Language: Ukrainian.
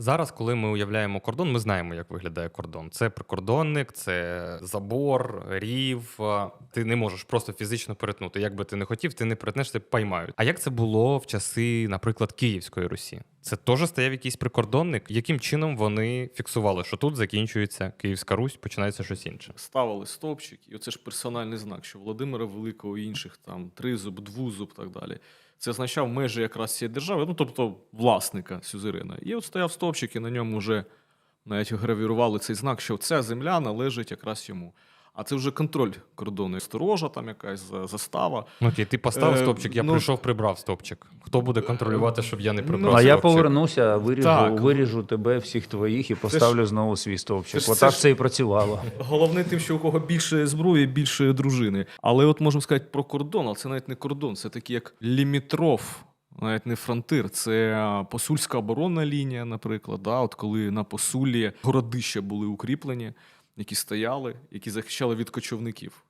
Зараз, коли ми уявляємо кордон, ми знаємо, як виглядає кордон. Це прикордонник, це забор, рів. Ти не можеш просто фізично перетнути. Як би ти не хотів, ти не перетнеш, ти поймають. А як це було в часи, наприклад, Київської Русі? Це теж стояв якийсь прикордонник? Яким чином вони фіксували, що тут закінчується Київська Русь, починається щось інше? Ставили стовпчик, і оце ж персональний знак, що Володимира Великого і інших там тризуб, двузуб, так далі. Це означав межі якраз цієї держави, ну тобто власника сюзерена. І от стояв стовпчик, і на ньому вже навіть гравірували цей знак, що ця земля належить якраз йому. А це вже контроль кордону. Сторожа, там якась за- застава. Ну, окей, ти поставив Е, стопчик, я ну- прийшов, прибрав стопчик. Хто буде контролювати, щоб я не прибрав? А я повернуся, виріжу, Так. виріжу тебе, всіх твоїх, і поставлю знову свій стовпчик. це Отак це ж- це і працювало. Головне тим, що у кого більше зброї, більше дружини. Але от можемо сказати про кордон, але це навіть не кордон, це такий як лімітров. Навіть не фронтир, це посульська оборонна лінія, наприклад. Да? От коли на посулі городища були укріплені, які стояли, які захищали від кочовників.